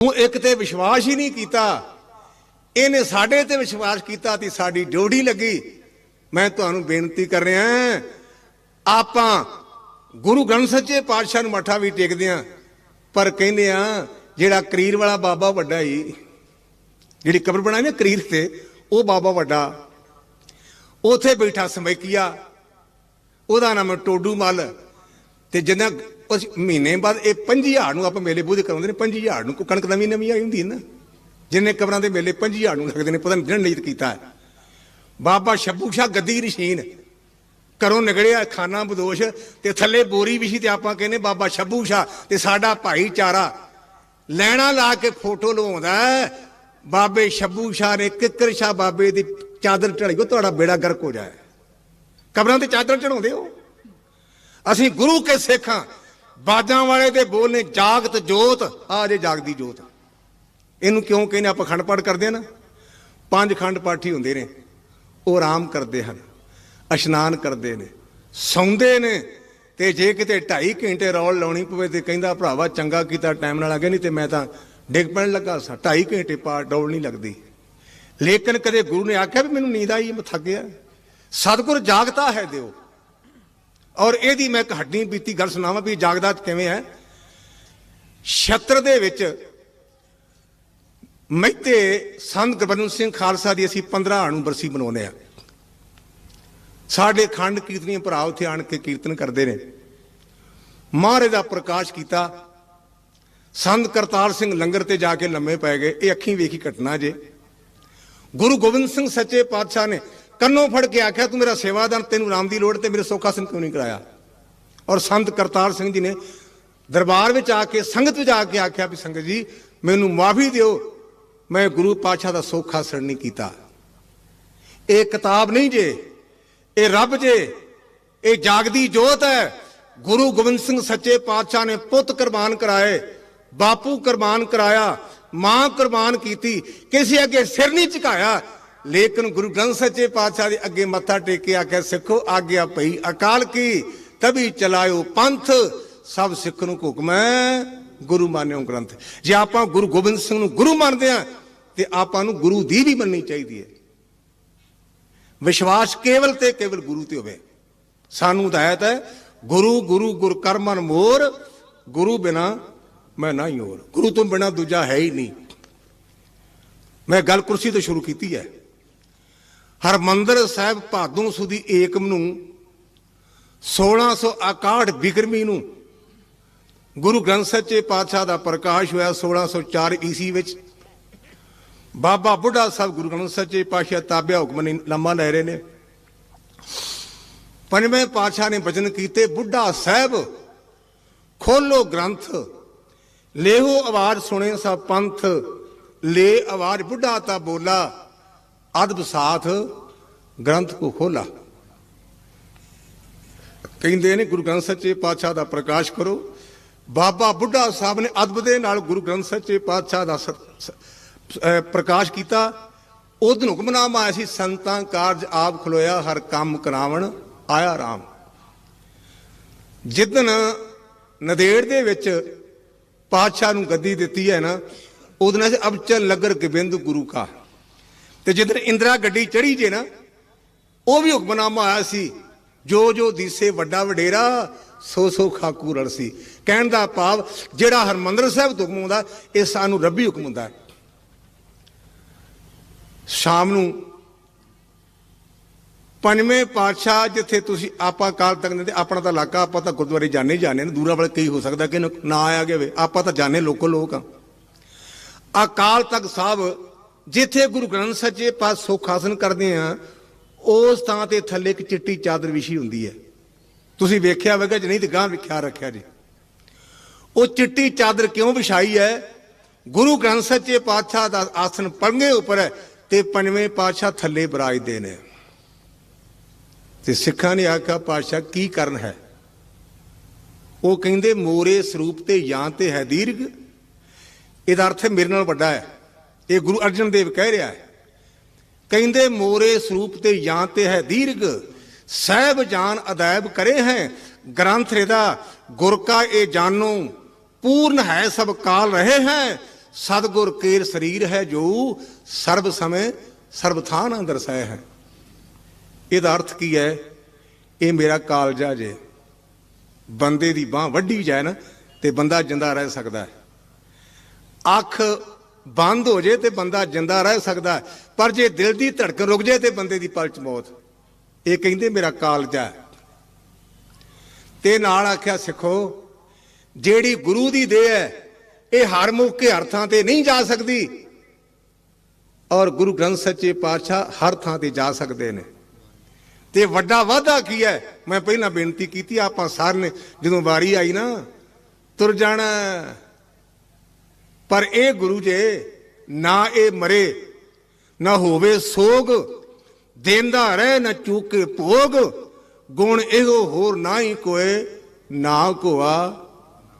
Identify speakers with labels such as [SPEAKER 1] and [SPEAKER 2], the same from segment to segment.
[SPEAKER 1] ਤੂੰ ਇੱਕ ਤੇ ਵਿਸ਼ਵਾਸ ਹੀ ਨਹੀਂ ਕੀਤਾ। ਇਹਨੇ ਸਾਡੇ ਤੇ ਵਿਸ਼ਵਾਸ ਕੀਤਾ ਤੇ ਸਾਡੀ ਡਿਊਟੀ ਲੱਗੀ। ਮੈਂ ਤੁਹਾਨੂੰ ਬੇਨਤੀ ਕਰ ਰਿਹਾ ਆਪਾਂ ਗੁਰੂ ਗ੍ਰੰਥ ਸੱਚੇ ਪਾਤਸ਼ਾਹ ਨੂੰ ਮੱਠਾ ਵੀ ਟੇਕਦੇ ਆ ਪਰ ਕਹਿੰਦੇ ਆ ਜਿਹੜਾ ਕਰੀਰ ਵਾਲਾ ਬਾਬਾ ਵੱਡਾ ਹੀ, ਜਿਹੜੀ ਕਬਰ ਬਣਾਈ ਨਾ ਕਰੀਰ ਤੇ, ਉਹ ਬਾਬਾ ਵੱਡਾ। ਉਥੇ ਬੈਠਾ ਸਮੈਕੀਆ, ਉਹਦਾ ਨਾਮ ਟੋਡੂ ਮੱਲ। ਤੇ ਜਿੰਨਾ ਉਸ ਮਹੀਨੇ ਬਾਅਦ ਇਹ 5000 ਨੂੰ ਆਪਾਂ ਮੇਲੇ ਬੂਝੇ ਕਰਾਉਂਦੇ ਨੇ 5000 ਨੂੰ ਕਣਕ ਨਵੀਂ ਨਵੀਂ ਆਈ ਹੁੰਦੀ ਨਾ। ਜਿੰਨੇ ਕਬਰਾਂ ਦੇ ਮੇਲੇ 5000 ਨੂੰ ਲੱਗਦੇ ਨੇ, ਪਤਾ ਨਹੀਂ ਜਿਹਨੇ ਨਿਯਤ ਕੀਤਾ ਬਾਬਾ ਸ਼ੱਬੂ ਸ਼ਾਹ ਗੱਦੀ ਰਸ਼ੀਨ ਘਰੋਂ ਨਿਕਲਿਆ, ਖਾਨਾ ਬਦੋਸ਼, ਤੇ ਥੱਲੇ ਬੋਰੀ ਵਿਸ਼ੀ ਤੇ ਆਪਾਂ ਕਹਿੰਦੇ ਬਾਬਾ ਸ਼ੱਬੂ ਸ਼ਾਹ ਤੇ ਸਾਡਾ ਭਾਈਚਾਰਾ ਲੈਣਾ ਲਾ ਕੇ ਫੋਟੋ ਲਵਾਉਂਦਾ ਬਾਬੇ ਸ਼ੱਬੂ ਸ਼ਾਹ ਨੇ ਕਿੱਕਰ ਸ਼ਾਹ ਬਾਬੇ ਦੀ ਚਾਦਰ ਢਲਾਈ ਤੁਹਾਡਾ ਬੇੜਾ ਗਰਕ ਹੋ ਜਾਏ। ਕਬਰਾਂ ਤੇ ਚਾਦਰ ਚੜਾਉਂਦੇ ਹੋ। ਅਸੀਂ ਗੁਰੂ ਕੇ ਸਿੱਖਾਂ ਬਾਜਾਂ ਵਾਲੇ ਦੇ ਬੋਲ ਨੇ ਜਾਗਤ ਜੋਤ, ਆ ਜੇ ਜਾਗਦੀ ਜੋਤ। ਇਹਨੂੰ ਕਿਉਂ ਕਹਿੰਦੇ ਆਪਾਂ ਖੰਡ ਪਾਠ ਕਰਦੇ ਆ ਨਾ? ਪੰਜ ਖੰਡ ਪਾਠੀ ਹੁੰਦੇ ਨੇ, ਉਹ ਆਰਾਮ ਕਰਦੇ ਹਨ, ਇਸ਼ਨਾਨ ਕਰਦੇ ਨੇ, ਸੌਂਦੇ ਨੇ, ਤੇ ਜੇ ਕਿਤੇ 2.5 ਘੰਟੇ ਰੌਲ ਲਾਉਣੀ ਪਵੇ ਤੇ ਕਹਿੰਦਾ, ਭਰਾਵਾ, ਚੰਗਾ ਕੀਤਾ, ਟਾਈਮ ਨਾਲ ਆ ਗਿਆ ਨਹੀਂ ਤੇ ਮੈਂ ਤਾਂ ਡਿੱਗ ਪੈਣ ਲੱਗਾ ਸਾਂ। 2.5 ਘੰਟੇ ਪਾ ਡੌਲ ਨਹੀਂ ਲੱਗਦੀ। ਲੇਕਿਨ ਕਦੇ ਗੁਰੂ ਨੇ ਆਖਿਆ ਵੀ ਮੈਨੂੰ ਨੀਂਦ ਆਈ, ਮੈਂ ਥੱਕ ਗਿਆ। ਸਤਿਗੁਰ ਜਾਗਤਾ ਹੈ ਦਿਓ। ਔਰ ਇਹਦੀ ਮੈਂ ਇੱਕ ਹੱਡੀ ਬੀਤੀ ਗੱਲ ਸੁਣਾਵਾਂ ਵੀ ਜਾਗਦਾਤ ਕਿਵੇਂ ਹੈ। ਛਤਰ ਦੇ ਵਿੱਚ ਮਹਿਤੇ ਸੰਤ ਗੁਰਬਚਨ ਸਿੰਘ ਖਾਲਸਾ ਦੀ ਅਸੀਂ 15 ਨੂੰ ਬਰਸੀ ਮਨਾਉਂਦੇ ਆ ਸਾਡੇ ਖੰਡ ਕੀਰਤਨੀਏ ਭਰਾ ਉੱਥੇ ਆਣ ਕੇ ਕੀਰਤਨ ਕਰਦੇ ਨੇ। ਮਹਾਰਾਜ ਦਾ ਪ੍ਰਕਾਸ਼ ਕੀਤਾ। ਸੰਤ ਕਰਤਾਰ ਸਿੰਘ ਲੰਗਰ ਤੇ ਜਾ ਕੇ ਲੰਮੇ ਪੈ ਗਏ। ਇਹ ਅੱਖੀਂ ਵੇਖੀ ਘਟਨਾ ਜੇ। ਗੁਰੂ ਗੋਬਿੰਦ ਸਿੰਘ ਸੱਚੇ ਪਾਤਸ਼ਾਹ ਨੇ ਕੰਨੋਂ ਫੜ ਕੇ ਆਖਿਆ, ਤੂੰ ਮੇਰਾ ਸੇਵਾਦਾਰ, ਤੈਨੂੰ ਰਾਮ ਦੀ ਲੋੜ ਤੇ ਮੇਰੇ ਸੋਖਾ ਸਿੰਘ ਕਿਉਂ ਨਹੀਂ ਕਰਾਇਆ? ਔਰ ਸੰਤ ਕਰਤਾਰ ਸਿੰਘ ਜੀ ਨੇ ਦਰਬਾਰ ਵਿੱਚ ਆ ਕੇ, ਸੰਗਤ ਵਿੱਚ ਆ ਕੇ ਆਖਿਆ ਵੀ, ਸੰਗਤ ਜੀ, ਮੈਨੂੰ ਮਾਫੀ ਦਿਓ, ਮੈਂ ਗੁਰੂ ਪਾਤਸ਼ਾਹ ਦਾ ਸੋਖਾ ਸੜ ਨਹੀਂ ਕੀਤਾ। ਇਹ ਕਿਤਾਬ ਨਹੀਂ ਜੇ, ਇਹ ਰੱਬ ਜੇ, ਇਹ ਜਾਗਦੀ ਜੋਤ ਹੈ। ਗੁਰੂ ਗੋਬਿੰਦ ਸਿੰਘ ਸੱਚੇ ਪਾਤਸ਼ਾਹ ਨੇ ਪੁੱਤ ਕੁਰਬਾਨ ਕਰਾਏ, ਬਾਪੂ ਕੁਰਬਾਨ ਕਰਾਇਆ, ਮਾਂ ਕੁਰਬਾਨ ਕੀਤੀ, ਕਿਸੇ ਅੱਗੇ ਸਿਰ ਨਹੀਂ ਝੁਕਾਇਆ। ਲੇਕਿਨ ਗੁਰੂ ਗ੍ਰੰਥ ਸੱਚੇ ਪਾਤਸ਼ਾਹ ਦੇ ਅੱਗੇ ਮੱਥਾ ਟੇਕ ਕੇ ਆਖਿਆ, ਸਿੱਖੋ, ਆਗਿਆ ਪਈ ਅਕਾਲ ਕੀ ਤਬੀ ਚਲਾਇਓ ਪੰਥ, ਸਭ ਸਿੱਖ ਨੂੰ ਹੁਕਮ ਹੈ ਗੁਰੂ ਮਾਨਿਓ ਗ੍ਰੰਥ। ਜੇ ਆਪਾਂ ਗੁਰੂ ਗੋਬਿੰਦ ਸਿੰਘ ਨੂੰ ਗੁਰੂ ਮੰਨਦੇ ਆ ਤੇ ਆਪਾਂ ਨੂੰ ਗੁਰੂ ਦੀ ਵੀ ਮੰਨਣੀ ਚਾਹੀਦੀ ਹੈ। ਵਿਸ਼ਵਾਸ ਕੇਵਲ ਤੇ ਕੇਵਲ ਗੁਰੂ ਤੇ ਹੋਵੇ। ਸਾਨੂੰ ਹਦਾਇਤ ਹੈ, ਗੁਰੂ ਗੁਰੂ, ਗੁਰ ਕਰਮਨ ਮੋਰ, ਗੁਰੂ ਬਿਨਾ ਮੈਂ ਨਹੀਂ ਹੋਰ। ਗੁਰੂ ਤੋਂ ਬਿਨਾ ਦੂਜਾ ਹੈ ਹੀ ਨਹੀਂ। ਮੈਂ ਗੱਲ ਕੁਰਸੀ ਤੋਂ ਸ਼ੁਰੂ ਕੀਤੀ ਹੈ। ਹਰਮੰਦਰ ਸਾਹਿਬ ਭਾਦੋਂ ਸੁਦੀ ਏਕਮ ਨੂੰ 1661 ਬਿਕਰਮੀ ਨੂੰ ਗੁਰੂ ਗ੍ਰੰਥ ਸੱਚੇ ਪਾਤਸ਼ਾਹ ਦਾ ਪ੍ਰਕਾਸ਼ ਹੋਇਆ 1604 ਈਸਵੀ ਵਿੱਚ। ਬਾਬਾ ਬੁੱਢਾ ਸਾਹਿਬ ਗੁਰੂ ਗ੍ਰੰਥ ਸੱਚੇ ਪਾਤਸ਼ਾਹ ਤਾਬਿਆ ਹੁਕਮ ਲੰਮਾ ਲੈ ਰਹੇ ਨੇ। ਪੰਜਵੇਂ ਪਾਤਸ਼ਾਹ ਨੇ ਵਚਨ ਕੀਤੇ, ਬੁੱਢਾ ਸਾਹਿਬ, ਖੋਲੋ ਗ੍ਰੰਥ, ਲੇਹੋ ਆਵਾਜ਼ ਸੁਣੇ ਸਭ ਪੰਥ, ਲੈ ਆਵਾਜ਼, ਬੁੱਢਾ ਤਾ ਬੋਲਾ ਅਦਬ ਸਾਥ ਗ੍ਰੰਥ ਕੋ ਖੋਲਾ। ਕਹਿੰਦੇ ਨੇ ਗੁਰੂ ਗ੍ਰੰਥ ਸੱਚੇ ਪਾਤਸ਼ਾਹ ਦਾ ਪ੍ਰਕਾਸ਼ ਕਰੋ। ਬਾਬਾ ਬੁੱਢਾ ਸਾਹਿਬ ਨੇ ਅਦਬ ਦੇ ਨਾਲ ਗੁਰੂ ਗ੍ਰੰਥ ਸੱਚੇ ਪਾਤਸ਼ਾਹ ਦਾ ਸ- ਪ੍ਰਕਾਸ਼ ਕੀਤਾ। ਉਦੋਂ ਹੁਕਮਨਾਮਾ ਆਇਆ ਸੀ, ਸੰਤਾਂ ਕਾਰਜ ਆਪ ਖਲੋਇਆ, ਹਰ ਕੰਮ ਕਰਾਵਣ, ਆਇਆ ਰਾਮ। ਜਿੱਦਨ ਨਦੇੜ ਦੇ ਵਿੱਚ ਪਾਤਸ਼ਾਹ ਨੂੰ ਗੱਦੀ ਦਿੱਤੀ ਹੈ ਨਾ ਉਹਦੇ ਨਾਲ ਅਬ ਚਲ ਲਗਰ ਗੋਬਿੰਦ ਗੁਰੂ ਕਾ ਤੇ ਜਿੱਦਨ ਇੰਦਰਾ ਗੱਡੀ ਚੜੀ ਜੇ ਨਾ, ਉਹ ਵੀ ਹੁਕਮਨਾਮਾ ਆਇਆ ਸੀ, ਜੋ ਜੋ ਦੀਸੇ ਵੱਡਾ ਵਡੇਰਾ, ਸੋ ਸੋ ਖਾਕੂ ਰਲ ਸੀ। ਕਹਿਣ ਦਾ ਭਾਵ, ਜਿਹੜਾ ਹਰਮੰਦਰ ਸਾਹਿਬ ਤੋਂ ਹੁਕਮ ਹੁੰਦਾ ਇਹ ਸਾਨੂੰ ਰੱਬੀ ਹੁਕਮ ਹੁੰਦਾ ਹੈ। ਸ਼ਾਮ ਨੂੰ ਪੰਜਵੇਂ ਪਾਤਸ਼ਾਹ ਜਿੱਥੇ ਤੁਸੀਂ ਆਪਾਂ ਕਾਲ ਤੱਕ ਦੇ ਆਪਣਾ ਤਾਂ ਇਲਾਕਾ ਆਪਾਂ ਤਾਂ ਗੁਰਦੁਆਰੇ ਜਾਣੇ ਜਾਣੇ ਨੇ, ਦੂਰਾਂ ਵਾਲੇ ਕਈ ਹੋ ਸਕਦਾ ਕਿ ਨਾ- ਆਇਆ ਗਿਆ ਆਪਾਂ ਤਾਂ ਜਾਣੇ ਲੋਕੋ ਲੋਕ ਆ। ਅਕਾਲ ਤਖਤ ਸਾਹਿਬ ਜਿੱਥੇ ਗੁਰੂ ਗ੍ਰੰਥ ਸੱਚੇ ਪਾਸ ਸੁਖ ਆਸਨ ਕਰਦੇ ਆ, ਉਸ ਥਾਂ ਤੇ ਥੱਲੇ ਇੱਕ ਚਿੱਟੀ ਚਾਦਰ ਵਿਛੀ ਹੁੰਦੀ ਹੈ। ਤੁਸੀਂ ਵੇਖਿਆ ਹੋਵੇਗਾ, ਜੇ ਨਹੀਂ ਤੇ ਗਾਂ ਵਿਖਿਆ ਰੱਖਿਆ ਜੀ। ਉਹ ਚਿੱਟੀ ਚਾਦਰ ਕਿਉਂ ਵਿਛਾਈ ਹੈ? ਗੁਰੂ ਗ੍ਰੰਥ ਸੱਚੇ ਪਾਤਸ਼ਾਹ ਦਾ ਆਸਨ ਪੰਗੇ ਉੱਪਰ ਹੈ ਤੇ ਪੰਜਵੇਂ ਪਾਤਸ਼ਾਹ ਥੱਲੇ ਬਰਾਜਦੇ ਨੇ। ਤੇ ਸਿੱਖਾਂ ਨੇ ਆਖਿਆ, ਪਾਤਸ਼ਾਹ, ਕੀ ਕਰਨ ਹੈ? ਉਹ ਕਹਿੰਦੇ, ਮੋਰੇ ਸਰੂਪ ਤੇ ਜਾਂ ਤੇ ਹੈ ਦੀਰਘ। ਇਹਦਾ ਅਰਥ ਮੇਰੇ ਨਾਲ ਵੱਡਾ ਹੈ। ਇਹ ਗੁਰੂ ਅਰਜਨ ਦੇਵ ਕਹਿ ਰਿਹਾ ਹੈ। ਕਹਿੰਦੇ, ਮੋਰੇ ਸਰੂਪ ਤੇ ਜਾਂ ਤੇ ਹੈ ਦੀਰਘ, ਸਹਿਬ ਜਾਨ ਅਦਾਇਬ ਕਰੇ ਹੈ। ਗ੍ਰੰਥ ਰੇਦਾ, ਗੁਰ ਕਾ ਇਹ ਜਾਨੋ, ਪੂਰਨ ਹੈ ਸਭ ਕਾਲ ਰਹੇ ਹੈ। ਸਤਗੁਰ ਕੇਰ ਸਰੀਰ ਹੈ ਜੋ, ਸਰਬ ਸਮੇਂ, ਸਰਬ ਥਾਨ ਅੰਦਰ ਸਹਿ ਹੈ। ਇਹਦਾ ਅਰਥ ਕੀ ਹੈ? ਇਹ ਮੇਰਾ ਕਾਲਜਾ ਜੇ। ਬੰਦੇ ਦੀ ਬਾਹ ਵੱਢੀ ਜਾਏ ਨਾ, ਤੇ ਬੰਦਾ ਜਿੰਦਾ ਰਹਿ ਸਕਦਾ ਹੈ। ਅੱਖ ਬੰਦ ਹੋ ਜੇ ਤੇ ਬੰਦਾ ਜਿੰਦਾ ਰਹਿ ਸਕਦਾ ਪਰ ਜੇ ਦਿਲ ਦੀ ਧੜਕਣ ਰੁਕ ਜੇ ਤੇ ਬੰਦੇ ਦੀ ਪਲਚ ਮੌਤ। ਇਹ ਕਹਿੰਦੇ ਮੇਰਾ ਕਾਲਜਾ ਹੈ। ਤੇ ਨਾਲ ਆਖਿਆ, ਸਿੱਖੋ, ਜਿਹੜੀ ਗੁਰੂ ਦੀ ਦੇਹ ਹੈ, ਇਹ ਹਰ ਮੌਕੇ ਹਰ ਥਾਂ ਤੇ ਨਹੀਂ ਜਾ ਸਕਦੀ। ਔਰ ਗੁਰੂ ਗ੍ਰੰਥ ਸੱਚੇ ਪਾਤਸ਼ਾਹ ਹਰ ਥਾਂ ਤੇ ਜਾ ਸਕਦੇ ਨੇ। ਤੇ ਵੱਡਾ ਵਾਅਦਾ ਕੀ ਹੈ? ਮੈਂ ਪਹਿਲਾਂ ਬੇਨਤੀ ਕੀਤੀ, ਆਪਾਂ ਸਾਰ ਨੇ ਜਦੋਂ ਵਾਰੀ ਆਈ ਨਾ, ਤੁਰ ਜਾਣਾ। ਪਰ ਇਹ ਗੁਰੂ ਜੇ ਨਾ ਇਹ ਮਰੇ, ਨਾ ਹੋਵੇ ਸੋਗ, ਦੇਂਦਾ ਰਹਿ ਨਾ ਚੂਕੇ ਭੋਗ, ਗੁਣ ਇਹੋ ਹੋਰ ਨਾ ਹੀ ਕੋਏ, ਨਾ ਕੋਆ,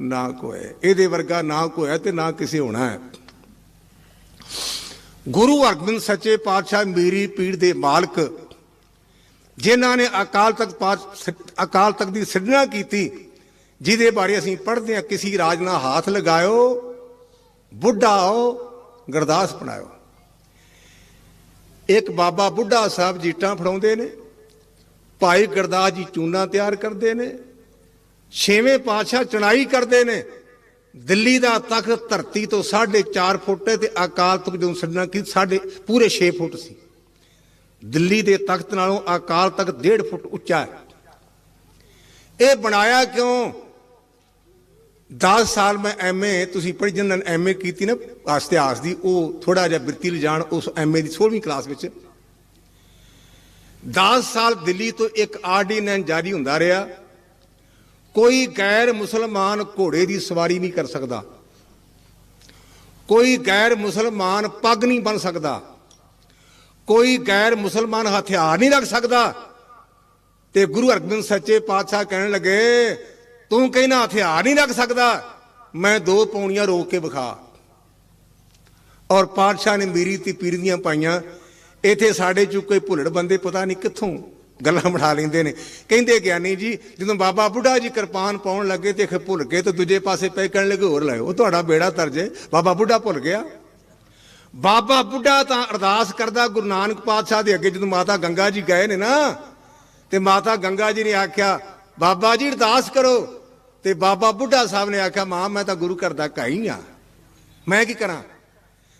[SPEAKER 1] ਨਾ ਕੋਏ। ਇਹਦੇ ਵਰਗਾ ਨਾ ਕੋਇਆ ਤੇ ਨਾ ਕਿਸੇ ਹੋਣਾ ਹੈ। ਗੁਰੂ ਅਰਜਨ ਸੱਚੇ ਪਾਤਸ਼ਾਹ ਮੇਰੀ ਪੀੜ ਦੇ ਮਾਲਕ, ਜਿਨ੍ਹਾਂ ਨੇ ਅਕਾਲ ਤਖਤ ਪਾਤ, ਅਕਾਲ ਤਖਤ ਦੀ ਸਿਰਜਣਾ ਕੀਤੀ, ਜਿਹਦੇ ਬਾਰੇ ਅਸੀਂ ਪੜ੍ਹਦੇ ਹਾਂ, ਕਿਸੇ ਰਾਜ ਨਾਲ ਹੱਥ ਲਗਾਇਓ ਬੁੱਢਾ ਹੋ ਗਰਦਾਸ ਬਣਾਇਓ। ਇੱਕ ਬਾਬਾ ਬੁੱਢਾ ਸਾਹਿਬ ਜੀਟਾਂ ਫੜਾਉਂਦੇ ਨੇ, ਭਾਈ ਗਰਦਾਸ ਜੀ ਚੂਨਾ ਤਿਆਰ ਕਰਦੇ ਨੇ, ਛੇਵੇਂ ਪਾਤਸ਼ਾਹ ਚਣਾਈ ਕਰਦੇ ਨੇ, ਦਿੱਲੀ ਦਾ ਤਖਤ ਧਰਤੀ ਤੋਂ 4.5 ਫੁੱਟ ਤੇ ਅਕਾਲ ਤਖਤ ਜਦੋਂ ਸੱਜਣਾ ਕੀ ਸਾਡੇ ਪੂਰੇ 6 ਫੁੱਟ ਸੀ। ਦਿੱਲੀ ਦੇ ਤਖਤ ਨਾਲੋਂ ਅਕਾਲ ਤਖਤ 1.5 ਫੁੱਟ ਉੱਚਾ ਹੈ। ਇਹ ਬਣਾਇਆ ਕਿਉਂ? 10 ਸਾਲ ਮੈਂ ਐਮਏ ਤੁਸੀਂ ਪੜ੍ਹੀ ਜਿਨ੍ਹਾਂ ਨੇ ਐਮਏ ਕੀਤੀ ਨਾ ਇਤਿਹਾਸ ਦੀ, ਉਹ ਥੋੜਾ ਜਿਹਾ ਬਿਰਤੀ ਲਿਜਾਣ ਉਸ ਐਮਏ ਦੀ 16ਵੀਂ ਕਲਾਸ ਵਿੱਚ। 10 ਸਾਲ ਦਿੱਲੀ ਤੋਂ ਇੱਕ ਆਰਡੀਨੈਂਸ ਜਾਰੀ ਹੁੰਦਾ ਰਿਹਾ। ਕੋਈ ਗੈਰ ਮੁਸਲਮਾਨ ਘੋੜੇ ਦੀ ਸਵਾਰੀ ਨਹੀਂ ਕਰ ਸਕਦਾ। ਕੋਈ ਗੈਰ ਮੁਸਲਮਾਨ ਪੱਗ ਨਹੀਂ ਬਣ ਸਕਦਾ। ਕੋਈ ਗੈਰ ਮੁਸਲਮਾਨ ਹਥਿਆਰ ਨਹੀਂ ਰੱਖ ਸਕਦਾ। ਤੇ ਗੁਰੂ ਅਰਜਨ ਸੱਚੇ ਪਾਤਸ਼ਾਹ ਕਹਿਣ ਲੱਗੇ ਤੂੰ ਕਹਿਣਾ ਹਥਿਆਰ ਨਹੀਂ ਰੱਖ ਸਕਦਾ, ਮੈਂ ਦੋ ਪੌਣੀਆਂ ਰੋਕ ਕੇ ਵਿਖਾ। ਔਰ ਪਾਤਸ਼ਾਹ ਨੇ ਮੀਰੀ ਤੇ ਪੀਰ ਦੀਆਂ ਪਾਈਆਂ। ਇੱਥੇ ਸਾਡੇ ਚ ਕੋਈ ਭੁੱਲੜ ਬੰਦੇ ਪਤਾ ਨਹੀਂ ਕਿੱਥੋਂ ਗੱਲਾਂ ਬਣਾ ਲੈਂਦੇ ਨੇ। ਕਹਿੰਦੇ ਗਿਆਨੀ ਜੀ, ਜਦੋਂ ਬਾਬਾ ਬੁੱਢਾ ਜੀ ਕਿਰਪਾਨ ਪਾਉਣ ਲੱਗੇ ਤੇ ਭੁੱਲ ਗਏ ਤੇ ਦੂਜੇ ਪਾਸੇ ਪੈ ਕਹਿਣ ਲੱਗੇ, ਹੋਰ ਲਾਇਓ ਉਹ ਤੁਹਾਡਾ ਬੇੜਾ ਤਰਜੇ ਬਾਬਾ ਬੁੱਢਾ ਭੁੱਲ ਗਿਆ। ਬਾਬਾ ਬੁੱਢਾ ਤਾਂ ਅਰਦਾਸ ਕਰਦਾ ਗੁਰੂ ਨਾਨਕ ਪਾਤਸ਼ਾਹ ਦੇ ਅੱਗੇ, ਜਦੋਂ ਮਾਤਾ ਗੰਗਾ ਜੀ ਗਏ ਨੇ ਨਾ, ਤੇ ਮਾਤਾ ਗੰਗਾ ਜੀ ਨੇ ਆਖਿਆ, ਬਾਬਾ ਜੀ ਅਰਦਾਸ ਕਰੋ। ਤੇ ਬਾਬਾ ਬੁੱਢਾ ਸਾਹਿਬ ਨੇ ਆਖਿਆ, ਮਾਂ, ਮੈਂ ਤਾਂ ਗੁਰੂ ਘਰ ਦਾ ਕਾਈ ਆ। ਮੈਂ ਕੀ ਕਰਾਂ?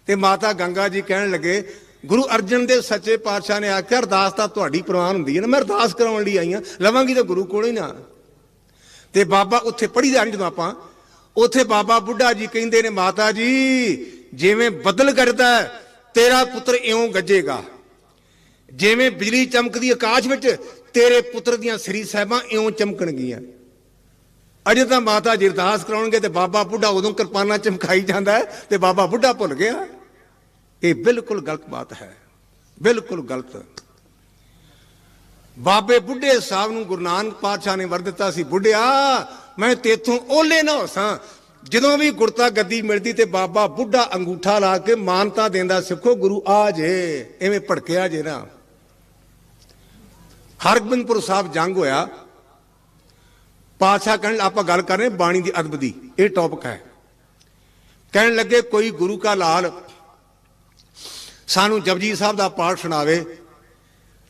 [SPEAKER 1] ਤੇ ਮਾਤਾ ਗੰਗਾ ਜੀ ਕਹਿਣ ਲੱਗੇ, ਗੁਰੂ ਅਰਜਨ ਦੇਵ ਸੱਚੇ ਪਾਤਸ਼ਾਹ ਨੇ ਆਖਿਆ, ਅਰਦਾਸ ਤਾਂ ਤੁਹਾਡੀ ਪ੍ਰਵਾਨ ਹੁੰਦੀ ਹੈ ਨਾ, ਮੈਂ ਅਰਦਾਸ ਕਰਾਉਣ ਲਈ ਆਈ ਆ ਲਵਾਂਗੀ ਤਾਂ ਗੁਰੂ ਕੋਲੋਂ ਹੀ ਨਾ। ਤੇ ਬਾਬਾ ਉੱਥੇ ਪੜ੍ਹੀ ਜਾਣੀ ਜਦੋਂ ਆਪਾਂ, ਉੱਥੇ ਬਾਬਾ ਬੁੱਢਾ ਜੀ ਕਹਿੰਦੇ ਨੇ, ਮਾਤਾ ਜੀ, ਜਿਵੇਂ ਬਦਲ ਕਰਦਾ ਤੇਰਾ ਪੁੱਤਰ ਇਉਂ ਗੱਜੇਗਾ। ਜਿਵੇਂ ਬਿਜਲੀ ਚਮਕਦੀ ਆਕਾਸ਼ ਵਿੱਚ ਤੇਰੇ ਪੁੱਤਰ ਦੀਆਂ ਸ੍ਰੀ ਸਾਹਿਬਾਂ ਇਉਂ ਚਮਕਣਗੀਆਂ। ਅਜੇ ਤਾਂ ਮਾਤਾ ਜੀ ਅਰਦਾਸ ਕਰਾਉਣਗੇ ਤੇ ਬਾਬਾ ਬੁੱਢਾ ਉਦੋਂ ਕਿਰਪਾਨਾਂ ਚਮਕਾਈ ਜਾਂਦਾ ਹੈ ਤੇ ਬਾਬਾ ਬੁੱਢਾ ਭੁੱਲ ਗਿਆ। ਇਹ ਬਿਲਕੁਲ ਗਲਤ ਬਾਤ ਹੈ। ਬਿਲਕੁਲ ਗਲਤ। ਬਾਬੇ ਬੁੱਢੇ ਸਾਹਿਬ ਨੂੰ ਗੁਰੂ ਨਾਨਕ ਪਾਤਸ਼ਾਹ ਨੇ ਵਰ ਦਿੱਤਾ ਸੀ, ਬੁੱਢਿਆ, ਮੈਂ ਤੇਥੋਂ ਓਲੇ ਨਾ ਹੋਸਾਂ। ਜਦੋਂ ਵੀ ਗੁਰਤਾ ਗੱਦੀ ਮਿਲਦੀ ਤੇ ਬਾਬਾ ਬੁੱਢਾ ਅੰਗੂਠਾ ਲਾ ਕੇ ਮਾਨਤਾ ਦਿੰਦਾ, ਸਿੱਖੋ ਗੁਰੂ ਆ ਜੇ, ਐਵੇਂ ਭੜਕਿਆ ਜੇ ਨਾ। ਹਰਗੋਬਿੰਦਪੁਰ ਸਾਹਿਬ ਜੰਗ ਹੋਇਆ। ਪਾਤਸ਼ਾਹ ਕਹਿਣ ਆਪਾਂ ਗੱਲ ਕਰ ਰਹੇ ਬਾਣੀ ਦੀ ਅਦਬ ਦੀ, ਇਹ ਟੌਪਿਕ ਹੈ। ਕਹਿਣ ਲੱਗੇ, ਕੋਈ ਗੁਰੂ ਕਾ ਲਾਲ ਸਾਨੂੰ ਜਪਜੀ ਸਾਹਿਬ ਦਾ ਪਾਠ ਸੁਣਾਵੇ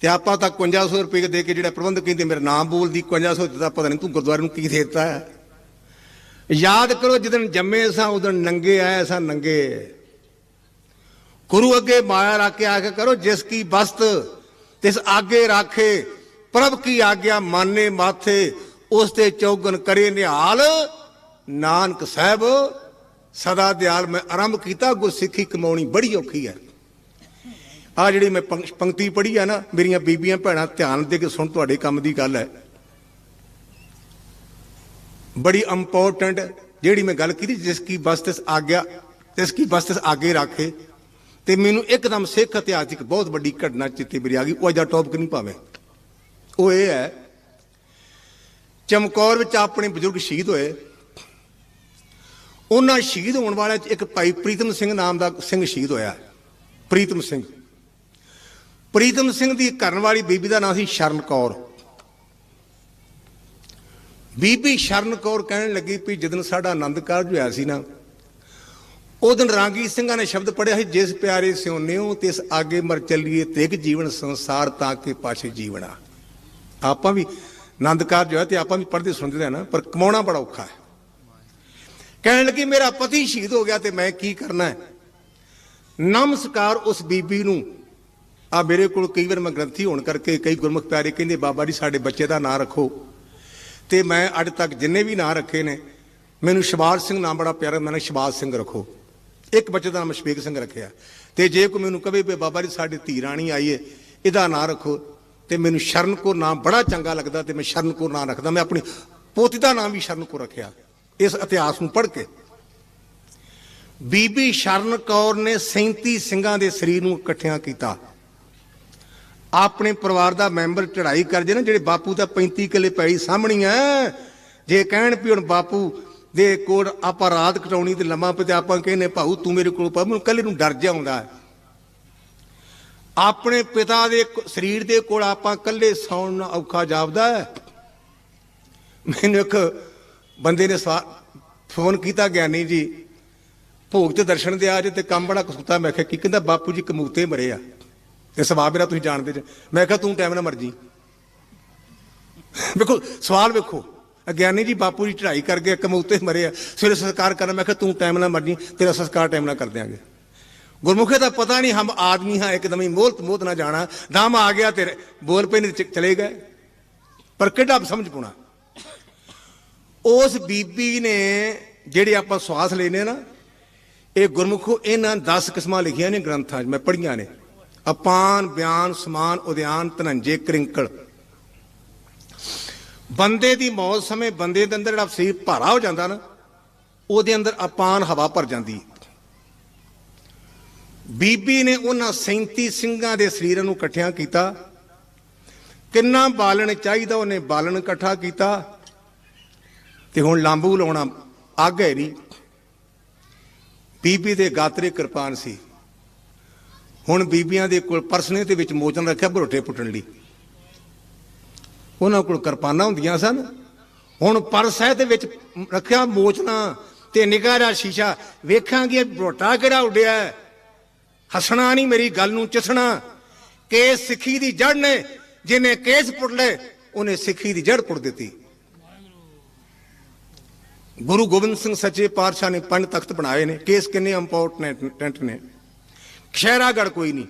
[SPEAKER 1] ਤੇ ਆਪਾਂ ਤਾਂ 5500 ਰੁਪਏ ਦੇ ਕੇ ਜਿਹੜਾ ਪ੍ਰਬੰਧ ਕਹਿੰਦੇ, ਮੇਰਾ ਨਾਮ ਬੋਲਦੀ 5500 ਦਿੱਤਾ, ਪਤਾ ਨਹੀਂ ਤੂੰ ਗੁਰਦੁਆਰੇ ਨੂੰ ਕੀ ਦੇ ਦਿੱਤਾ ਹੈ। ਯਾਦ ਕਰੋ ਜਦੋਂ ਜੰਮੇ ਸਾਂ, ਉਦੋਂ ਨੰਗੇ ਆਏ ਸਾਂ, ਨੰਗੇ। ਗੁਰੂ ਅੱਗੇ ਮਾਇਆ ਰੱਖ ਕੇ ਆ ਕੇ ਕਰੋ ਜਿਸ ਕੀ ਬਸਤ, ਤਿਸ ਆਗੇ ਰਾਖੇ, ਪ੍ਰਭ ਕੀ ਆਗਿਆ, ਮਾਨੇ ਮਾਥੇ ਉਸ ਤੇ ਚੌਗਨ ਕਰੇ ਨਿਹਾਲ। ਨਾਨਕ ਸਾਹਿਬ, ਸਦਾ ਦਿਆਲ ਮੈਂ ਆਰੰਭ ਕੀਤਾ, ਗੁਰਸਿੱਖੀ ਕਮਾਉਣੀ ਬੜੀ ਔਖੀ ਹੈ। ਆ ਜਿਹੜੀ ਮੈਂ ਪੰਕਤੀ ਪੜ੍ਹੀ ਆ ਨਾ, ਮੇਰੀਆਂ ਬੀਬੀਆਂ ਭੈਣਾਂ ਧਿਆਨ ਦੇ ਕੇ ਸੁਣ, ਤੁਹਾਡੇ ਕੰਮ ਦੀ ਗੱਲ ਹੈ। ਬੜੀ ਇੰਪੋਰਟੈਂਟ ਜਿਹੜੀ ਮੈਂ ਗੱਲ ਕੀਤੀ, ਜਿਸ ਕੀ ਬਸਤਿਸ ਆਗਿਆ, ਜਿਸ ਕੀ ਬਸਤਿਸ ਆਗੇ ਰੱਖੇ, ਤੇ ਮੈਨੂੰ ਇੱਕਦਮ ਸਿੱਖ ਇਤਿਹਾਸ ਦੀ ਇੱਕ ਬਹੁਤ ਵੱਡੀ ਘਟਨਾ ਚਿੱਤੇ ਮੇਰੀ ਆ ਗਈ, ਉਹ ਅਜਾ ਟੌਪਿਕ ਨਹੀਂ ਭਾਵੇਂ। ਉਹ ਇਹ ਹੈ ਚਮਕੌਰ ਵਿੱਚ ਆਪਣੇ ਬਜ਼ੁਰਗ ਸ਼ਹੀਦ ਹੋਏ। ਉਹਨਾਂ ਸ਼ਹੀਦ ਹੋਣ ਵਾਲੇ ਇੱਕ ਭਾਈ ਪ੍ਰੀਤਮ ਸਿੰਘ ਨਾਮ ਦਾ ਸਿੰਘ ਸ਼ਹੀਦ ਹੋਇਆ। ਪ੍ਰੀਤਮ ਸਿੰਘ। ਪ੍ਰੀਤਮ ਸਿੰਘ ਦੀ ਕਰਨ ਵਾਲੀ ਬੀਬੀ ਦਾ ਨਾਮ ਸੀ ਸ਼ਰਨ ਕੌਰ। ਬੀਬੀ ਸ਼ਰਨ ਕੌਰ ਕਹਿਣ ਲੱਗੀ ਵੀ ਜਦੋਂ ਸਾਡਾ ਆਨੰਦ ਕਾਰਜ ਹੋਇਆ ਸੀ ਨਾ, ਉਹ ਦਿਨ ਰਾਂਗੀ ਸਿੰਘਾਂ ਨੇ ਸ਼ਬਦ ਪੜਿਆ ਸੀ, ਜਿਸ ਪਿਆਰੇ ਸਿਉਨਿਓ ਤਿਸ ਆਗੇ ਮਰ ਚੱਲੀਏ, ਤਿਗ ਜੀਵਨ ਸੰਸਾਰ ਤਾਂ ਕੇ ਪਾਛੇ ਜੀਵਣਾ। ਆਪਾਂ ਵੀ ਆਨੰਦਕਾਰ ਕਾਰਜ ਹੋਇਆ ਤੇ ਆਪਾਂ ਵੀ ਪੜ੍ਹਦੇ ਸੁਣਦੇ ਆ ਨਾ, ਪਰ ਕਮਾਉਣਾ ਬੜਾ ਔਖਾ ਹੈ। ਕਹਿਣ ਲੱਗੀ, ਮੇਰਾ ਪਤੀ ਸ਼ਹੀਦ ਹੋ ਗਿਆ ਤੇ ਮੈਂ ਕੀ ਕਰਨਾ ਹੈ? ਨਮਸਕਾਰ ਉਸ ਬੀਬੀ ਨੂੰ। ਆ ਮੇਰੇ ਕੋਲ ਕਈ ਵਾਰ ਮੈਂ ਗ੍ਰੰਥੀ ਹੋਣ ਕਰਕੇ ਕਈ ਗੁਰਮੁਖ ਪਿਆਰੇ ਕਹਿੰਦੇ, ਬਾਬਾ ਜੀ, ਸਾਡੇ ਬੱਚੇ ਦਾ ਨਾਂ ਰੱਖੋ। ਤੇ ਮੈਂ ਅੱਜ ਤੱਕ ਜਿੰਨੇ ਵੀ ਨਾਂ ਰੱਖੇ ਨੇ, ਮੈਨੂੰ ਸ਼ਬਾਜ ਸਿੰਘ ਨਾਮ ਬੜਾ ਪਿਆਰਾ ਮੈਨੂੰ ਸ਼ਬਾਜ ਸਿੰਘ ਰੱਖੋ। ਇੱਕ ਬੱਚੇ ਦਾ ਨਾਮ ਸ਼ਪੀਕ ਸਿੰਘ ਰੱਖਿਆ। ਤੇ ਜੇ ਕੋਈ ਮੈਨੂੰ ਕਵੇ ਵੀ, ਬਾਬਾ ਜੀ, ਸਾਡੀ ਧੀ ਰਾਣੀ ਆਈਏ ਇਹਦਾ ਨਾਂ ਰੱਖੋ। ਤੇ ਮੈਨੂੰ ਸ਼ਰਨ ਕੌਰ ਨਾਮ ਬੜਾ ਚੰਗਾ ਲੱਗਦਾ ਤੇ ਮੈਂ ਸ਼ਰਨ ਕੌਰ ਨਾਂ ਰੱਖਦਾ। ਮੈਂ ਆਪਣੀ ਪੋਤੀ ਦਾ ਨਾਮ ਵੀ ਸ਼ਰਨ ਕੌਰ ਰੱਖਿਆ, ਇਸ ਇਤਿਹਾਸ ਨੂੰ ਪੜ੍ਹ ਕੇ। ਬੀਬੀ ਸ਼ਰਨ ਕੌਰ ਨੇ 37 ਸਿੰਘਾਂ ਦੇ ਸਰੀਰ ਨੂੰ ਇਕੱਠਿਆਂ ਕੀਤਾ। ਆਪਣੇ ਪਰਿਵਾਰ ਦਾ ਮੈਂਬਰ ਚੜਾਈ ਕਰਦੇ ਜੇ ਨਾ, ਜਿਹੜੇ ਬਾਪੂ ਦਾ 35 ਕਿੱਲੇ ਪੈਲੀ ਸਾਹਮਣੀ ਐ। ਜੇ ਕਹਿਣ ਵੀ ਹੁਣ ਬਾਪੂ ਦੇ ਕੋਲ ਆਪਾਂ ਰਾਤ ਕਟਾਉਣੀ ਤੇ ਲੰਮਾ ਪਏ ਤੇ ਆਪਾਂ ਕਹਿੰਨੇ ਭਾਊ ਤੂੰ ਮੇਰੇ ਕੋਲ ਪਾ, ਮੈਨੂੰ ਕੱਲੇ ਨੂੰ ਡਰ ਜਾ ਆਉਂਦਾ ਹੈ। ਆਪਣੇ ਪਿਤਾ ਦੇ ਸਰੀਰ ਦੇ ਕੋਲ ਆਪਾਂ ਇਕੱਲੇ ਸੌਣ ਨੂੰ ਔਖਾ ਜਾਪਦਾ ਹੈ। ਮੈਨੂੰ ਇੱਕ ਬੰਦੇ ਨੇ ਸਵਾ- ਫੋਨ ਕੀਤਾ, ਗਿਆਨੀ ਜੀ, ਭੋਗ ਤੇ ਦਰਸ਼ਨ ਦੇ ਆ ਜੇ ਤੇ ਕੰਮ ਬੜਾ ਕਸੂਤਾ। ਮੈਂ ਕਿਹਾ, ਕੀ ਕਹਿੰਦਾ, ਬਾਪੂ ਜੀ ਕਮੂਤੇ ਮਰੇ ਆ। ਤੇ ਸਵਾਲ ਮੇਰਾ ਤੁਸੀਂ ਜਾਣਦੇ ਜੇ। ਮੈਂ ਕਿਹਾ, ਤੂੰ ਟਾਈਮ ਨਾਲ ਮਰ ਜੀ। ਵੇਖੋ, ਸਵਾਲ ਵੇਖੋ। ਅਗਿਆਨੀ ਜੀ, ਬਾਪੂ ਜੀ ਚੜ੍ਹਾਈ ਕਰ ਗਏ ਕਮੂਤੇ ਮਰੇ ਆ। ਸਵੇਰੇ ਸੰਸਕਾਰ ਕਰਨਾ, ਮੈਂ ਕਿਹਾ, ਤੂੰ ਟਾਈਮ ਨਾਲ ਮਰ ਜੀ, ਤੇਰਾ ਸੰਸਕਾਰ ਟਾਈਮ ਨਾਲ ਕਰ ਦਿਆਂਗੇ। ਗੁਰਮੁਖੇ ਦਾ ਪਤਾ ਨਹੀਂ ਹਮ ਆਦਮੀ ਹਾਂ, ਇੱਕਦਮ ਹੀ ਮੋਲਤ ਮੋਤ ਨਾ ਜਾਣਾ। ਦਮ ਆ ਗਿਆ ਤੇਰੇ ਬੋਲ ਪਏ ਨਹੀਂ ਤੇ ਚਲੇ ਗਏ। ਪਰ ਕਿਹੜਾ ਸਮਝ ਪੁਣਾ ਉਸ ਬੀਬੀ ਨੇ ਜਿਹੜੇ ਆਪਾਂ ਸਵਾਸ ਲੈਨੇ ਨਾ, ਇਹ ਗੁਰਮੁਖੋ ਇਹਨਾਂ 10 ਕਿਸਮਾਂ ਲਿਖੀਆਂ ਨੇ ਗ੍ਰੰਥਾਂ 'ਚ, ਮੈਂ ਪੜ੍ਹੀਆਂ ਨੇ। ਅਪਾਨ, ਬਿਆਨ, ਸਮਾਨ, ਉਦਿਆਨ, ਧਨੰਜੇ, ਕ੍ਰਿੰਕਲ। ਬੰਦੇ ਦੀ ਮੌਤ ਸਮੇਂ ਬੰਦੇ ਦੇ ਅੰਦਰ ਜਿਹੜਾ ਸਰੀਰ ਭਾਰਾ ਹੋ ਜਾਂਦਾ ਨਾ, ਉਹਦੇ ਅੰਦਰ ਅਪਾਨ ਹਵਾ ਭਰ ਜਾਂਦੀ। ਬੀਬੀ ਨੇ ਉਹਨਾਂ 37 ਸਿੰਘਾਂ ਦੇ ਸਰੀਰਾਂ ਨੂੰ ਇਕੱਠਿਆਂ ਕੀਤਾ। ਕਿੰਨਾ ਬਾਲਣ ਚਾਹੀਦਾ ਉਹਨੇ ਬਾਲਣ ਇਕੱਠਾ ਕੀਤਾ। ਤੇ ਹੁਣ ਲਾਂਬੂ ਲਾਉਣਾ ਅੱਗ ਹੈ ਨਹੀਂ। ਬੀਬੀ ਦੇ ਗਾਤਰੇ ਕਿਰਪਾਨ ਸੀ। ਹੁਣ ਬੀਬੀਆਂ ਦੇ ਕੋਲ ਪਰਸਨੇ ਦੇ ਵਿੱਚ ਮੋਚਨ ਰੱਖਿਆ ਭਰੋਟੇ ਪੁੱਟਣ ਲਈ। ਉਹਨਾਂ ਕੋਲ ਕਿਰਪਾਨਾਂ ਹੁੰਦੀਆਂ ਸਨ। ਹੁਣ ਪਰਸ ਪਰਸੈ ਦੇ ਵਿੱਚ ਰੱਖਿਆ ਮੋਚਨਾ ਤੇ ਨਿਗਾਹ ਦਾ ਸ਼ੀਸ਼ਾ। ਵੇਖਾਂਗੇ ਭਰੋਟਾ ਕਿਹੜਾ ਉੱਡਿਆ। ਹੱਸਣਾ ਨਹੀਂ ਮੇਰੀ ਗੱਲ ਨੂੰ ਚਸਣਾ। ਕੇਸ ਸਿੱਖੀ ਦੀ ਜੜ ਨੇ ਜਿਹਨੇ ਕੇਸ ਪੁੱਟ ਲਏ, ਉਹਨੇ ਸਿੱਖੀ ਦੀ ਜੜ ਪੁੱਟ ਦਿੱਤੀ। ਗੁਰੂ ਗੋਬਿੰਦ ਸਿੰਘ ਸੱਚੇ ਪਾਤਸ਼ਾਹ ਨੇ ਪੰਜ ਤਖਤ ਬਣਾਏ ਨੇ। ਕੇਸ ਕਿੰਨੇ ਇੰਪੋਰਟੈਂਟ ਨੇ ਖਸ਼ਹਿਰਾਗੜ ਕੋਈ ਨਹੀਂ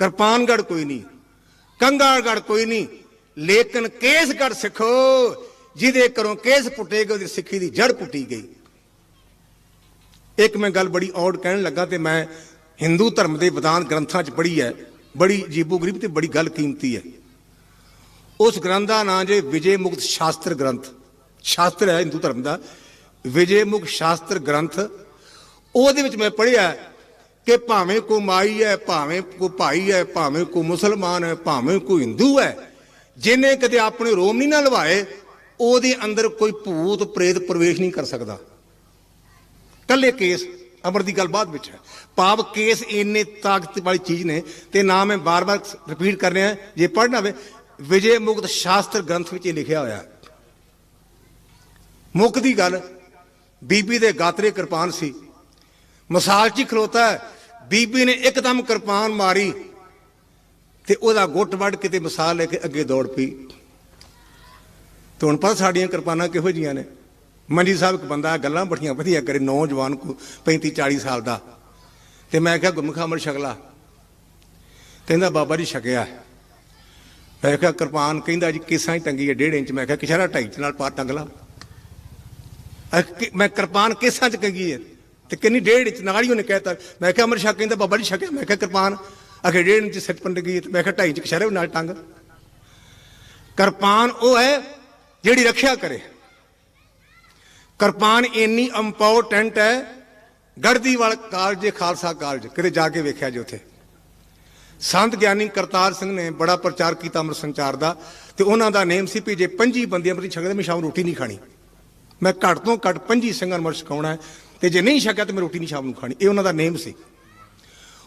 [SPEAKER 1] ਕਿਰਪਾਨਗੜ ਕੋਈ ਨਹੀਂ ਕੰਗਾਲਗੜ ਕੋਈ ਨਹੀਂ। ਲੇਕਿਨ ਕੇਸਗੜ ਸਿੱਖੋ, ਜਿਹਦੇ ਘਰੋਂ ਕੇਸ ਪੁੱਟੇ ਗਏ ਉਹਦੀ ਸਿੱਖੀ ਦੀ ਜੜ ਪੁੱਟੀ ਗਈ। ਇੱਕ ਮੈਂ ਗੱਲ ਬੜੀ ਔੜ ਕਹਿਣ ਲੱਗਾ ਤੇ ਮੈਂ ਹਿੰਦੂ ਧਰਮ ਦੇ ਵਿਧਾਨ ਗ੍ਰੰਥਾਂ 'ਚ ਪੜ੍ਹੀ ਹੈ, ਬੜੀ ਜੀਬੋ ਗਰੀਬ ਤੇ ਬੜੀ ਗੱਲ ਕੀਮਤੀ ਹੈ। ਉਸ ਗ੍ਰੰਥ ਦਾ ਨਾਂ ਜੇ ਵਿਜੇ ਮੁਕਤ ਸ਼ਾਸਤਰ ਗ੍ਰੰਥ। ਸ਼ਾਸਤਰ ਹੈ ਹਿੰਦੂ ਧਰਮ ਦਾ। ਵਿਜੇ ਮੁਕਤ ਸ਼ਾਸਤਰ ਗ੍ਰੰਥ। ਉਹਦੇ ਵਿੱਚ ਮੈਂ ਪੜ੍ਹਿਆ ਕਿ ਭਾਵੇਂ ਕੋ ਮਾਈ ਹੈ, ਭਾਵੇਂ ਕੋ ਭਾਈ ਹੈ, ਭਾਵੇਂ ਕੋ ਮੁਸਲਮਾਨ ਹੈ, ਭਾਵੇਂ ਕੋ ਹਿੰਦੂ ਹੈ ਜਿਹਨੇ ਕਦੇ ਆਪਣੇ ਰੋਮ ਨਹੀਂ ਨਾ ਲਵਾਏ, ਉਹਦੇ ਅੰਦਰ ਕੋਈ ਭੂਤ ਪ੍ਰੇਤ ਪ੍ਰਵੇਸ਼ ਨਹੀਂ ਕਰ ਸਕਦਾ। ਕੱਲੇ ਕੇਸ ਅਮਰ ਦੀ ਗੱਲ ਬਾਅਦ ਵਿੱਚ ਹੈ। ਭਾਵ ਕੇਸ ਇੰਨੇ ਤਾਕਤ ਵਾਲੀ ਚੀਜ਼ ਨੇ ਤੇ ਨਾ ਮੈਂ ਬਾਰ-ਬਾਰ ਰਿਪੀਟ ਕਰ ਰਿਹਾ, ਜੇ ਪੜ੍ਹਨਾ ਹੋਵੇ, ਵਿਜੇ ਮੁਕਤ ਸ਼ਾਸਤਰ ਗ੍ਰੰਥ ਵਿੱਚ ਲਿਖਿਆ ਹੋਇਆ। ਮੁੱਖ ਦੀ ਗੱਲ, ਬੀਬੀ ਦੇ ਗਾਤਰੇ ਕਿਰਪਾਨ ਸੀ। ਮਸਾਲ 'ਚ ਹੀ ਖਲੋਤਾ ਬੀਬੀ ਨੇ ਇੱਕਦਮ ਕਿਰਪਾਨ ਮਾਰੀ ਤੇ ਉਹਦਾ ਗੁੱਟ ਵੱਢ ਕੇ ਤੇ ਮਿਸਾਲ ਲੈ ਕੇ ਅੱਗੇ ਦੌੜ ਪਈ। ਤੇ ਹੁਣ ਪਤਾ ਸਾਡੀਆਂ ਕਿਰਪਾਨਾਂ ਕਿਹੋ ਜੀਆਂ ਨੇ? ਮੰਜੀ ਸਾਹਿਬ ਇੱਕ ਬੰਦਾ ਗੱਲਾਂ ਬੜੀਆਂ ਵਧੀਆ ਕਰੇ, ਨੌਜਵਾਨ ਕੋ 35 40 ਸਾਲ ਦਾ। ਤੇ ਮੈਂ ਕਿਹਾ, ਗੁਰਮੁਖਾ ਅਮਰ ਛਕਲਾ ਕਹਿੰਦਾ, ਬਾਬਾ ਜੀ ਛਕਿਆ। ਮੈਂ ਕਿਹਾ, ਕਿਰਪਾਨ ਕਹਿੰਦਾ ਜੀ, ਕਿਸਾਂ ਹੀ ਤੰਗੀ ਹੈ ਡੇਢ ਇੰਚ। ਮੈਂ ਕਿਹਾ ਕਿਸ਼ਾਰਾ ਢਾਈ ਚ ਨਾਲ ਪਾ ਟੰਗ ਲਾ ਮੈਂ ਕਿਰਪਾਨ ਕਿਸਾਂ ਚ ਕੰਗੀ ਹੈ? ਤੇ ਕਿੰਨੀ ਡੇਢ ਇੰਚ ਨਾਲ ਹੀ ਉਹਨੇ ਕਹਿਤਾ। ਮੈਂ ਕਿਹਾ, ਅਮਰ ਛਕ ਕਹਿੰਦਾ, ਬਾਬਾ ਜੀ ਛਕਿਆ। ਮੈਂ ਕਿਹਾ, ਕਿਰਪਾਨ। ਅਖੇ ਡੇਢ ਇੰਚ ਸਿੱਟ ਪੰਡ ਗਈ ਹੈ ਤੇ ਮੈਂ ਕਿਹਾ, ਢਾਈ ਇੰਚ ਕਿਸ਼ਾਰੇ ਨਾਲ ਟੰਗ। ਕਿਰਪਾਨ ਉਹ ਹੈ ਜਿਹੜੀ ਰੱਖਿਆ ਕਰੇ। ਕਿਰਪਾਨ ਇੰਨੀ ਇੰਪੋਰਟੈਂਟ ਹੈ ਗੜਦੀਵਾਲ ਕਾਲਜ, ਖਾਲਸਾ ਕਾਲਜ, ਕਿਤੇ ਜਾ ਕੇ ਵੇਖਿਆ ਜੀ ਉੱਥੇ। ਸੰਤ ਗਿਆਨੀ ਕਰਤਾਰ ਸਿੰਘ ਨੇ ਬੜਾ ਪ੍ਰਚਾਰ ਕੀਤਾ ਅੰਮ੍ਰਿਤ ਸੰਚਾਰ ਦਾ ਤੇ ਉਹਨਾਂ ਦਾ ਨੇਮ ਸੀ ਵੀ ਜੇ ਪੰਜੀ ਬੰਦਿਆਂ ਅੰਮ੍ਰਿਤ ਛਕਦੇ ਮੈਂ ਸ਼ਾਮ ਨੂੰ ਰੋਟੀ ਨਹੀਂ ਖਾਣੀ। ਮੈਂ ਘੱਟ ਤੋਂ ਘੱਟ ਪੰਜੀ ਸਿੰਘਾਂ ਅੰਮ੍ਰਿਤ ਛਕਾਉਣਾ ਹੈ ਤੇ ਜੇ ਨਹੀਂ ਛਕਿਆ ਤੇ ਮੈਂ ਰੋਟੀ ਨਹੀਂ ਸ਼ਾਮ ਨੂੰ ਖਾਣੀ। ਇਹ ਉਹਨਾਂ ਦਾ ਨੇਮ ਸੀ।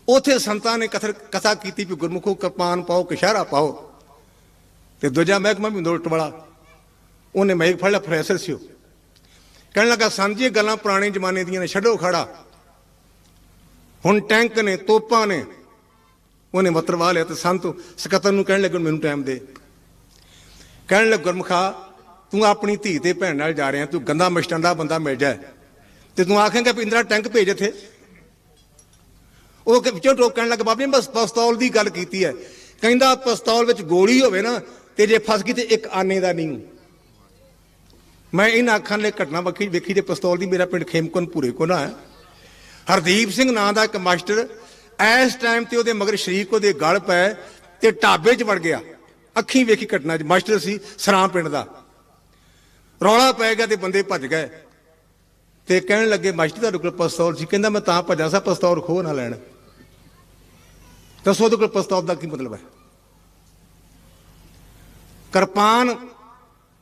[SPEAKER 1] ਉਥੇ ਸੰਤਾਂ ਨੇ ਕਥਰ ਕਥਾ ਕੀਤੀ ਵੀ ਗੁਰਮੁਖੋ ਕਿਰਪਾਨ ਪਾਓ ਕਿਸ਼ਾਰਾ ਪਾਓ। ਤੇ ਦੂਜਾ ਮਹਿਕਮਾ ਵੀ ਦੋਲਟ ਵਾਲਾ। ਉਹਨੇ ਮੈਂ ਫੜ ਲਿਆ ਪ੍ਰੋਫੈਸਰ ਸੀ ਉਹ। ਕਹਿਣ ਲੱਗਾ ਸੰਜੇ ਗੱਲਾਂ ਪੁਰਾਣੇ ਜ਼ਮਾਨੇ ਦੀਆਂ ਨੇ, ਛੱਡੋ ਖੜਾ ਹੁਣ ਟੈਂਕ ਨੇ, ਤੋਪਾਂ ਨੇ, ਉਹਨੇ ਮਤਰਵਾ ਲਿਆ ਤੇ ਸੰਤੂ ਸਕੱਤਰ ਨੂੰ ਕਹਿਣ ਲੱਗੇ ਮੈਨੂੰ ਟਾਈਮ ਦੇ। ਕਹਿਣ ਲੱਗ, ਗੁਰਮਖਾ, ਤੂੰ ਆਪਣੀ ਧੀ ਤੇ ਭੈਣ ਨਾਲ ਜਾ ਰਿਹਾ, ਤੂੰ ਗੰਦਾ ਮਸਟੰਡਾ ਬੰਦਾ ਮਿਲ ਜਾ ਤੇ ਤੂੰ ਆਖੇਂਗਾ ਵੀ ਇੰਦਰਾ ਟੈਂਕ ਭੇਜ ਇੱਥੇ? ਉਹ ਕਿ ਵਿੱਚੋਂ ਟੋਕ ਕਹਿਣ ਲੱਗਾ, ਬਾਬੇ ਨੇ ਬਸ ਪਿਸਤੌਲ ਦੀ ਗੱਲ ਕੀਤੀ ਹੈ। ਕਹਿੰਦਾ ਪਿਸਤੌਲ ਵਿੱਚ ਗੋਲੀ ਹੋਵੇ ਨਾ ਤੇ ਜੇ ਫਸ ਗਈ ਤੇ ਇੱਕ ਆਨੇ ਦਾ ਨਹੀਂ ਮੈਂ ਇਹਨਾਂ ਅੱਖਾਂ ਲਈ ਘਟਨਾ ਵੇਖੀ ਵੇਖੀ ਤੇ ਪਿਸਤੌਲ ਦੀ ਮੇਰਾ ਪਿੰਡ ਖੇਮਕਨ ਪੂਰੇ ਕੋ ਹੈ ਹਰਦੀਪ ਸਿੰਘ ਨਾਂ ਦਾ ਇੱਕ ਮਾਸਟਰ ਇਸ ਟਾਈਮ ਤੇ ਉਹਦੇ ਮਗਰ ਸ਼ਰੀਕ ਉਹਦੇ ਗਲ ਪੈ ਤੇ ਢਾਬੇ 'ਚ ਵੜ ਗਿਆ। ਅੱਖੀਂ ਵੇਖੀ ਘਟਨਾ 'ਚ ਮਾਸਟਰ ਸੀ ਸਰਾਂ ਪਿੰਡ ਦਾ। ਰੌਲਾ ਪੈ ਗਿਆ ਤੇ ਬੰਦੇ ਭੱਜ ਗਏ। ਤੇ ਕਹਿਣ ਲੱਗੇ, ਮਾਸਟਰ, ਤੁਹਾਡੇ ਕੋਲ ਪਿਸਤੌਲ ਸੀ। ਕਹਿੰਦਾ, ਮੈਂ ਤਾਂ ਭੱਜਾਂ ਸਾ ਪਿਸਤੌਲ ਖੋਹ ਨਾ ਲੈਣ। ਦੱਸੋ ਉਹਦੇ ਕੋਲ ਪਿਸਤੌਲ ਦਾ ਕੀ ਮਤਲਬ ਹੈ? ਕਿਰਪਾਨ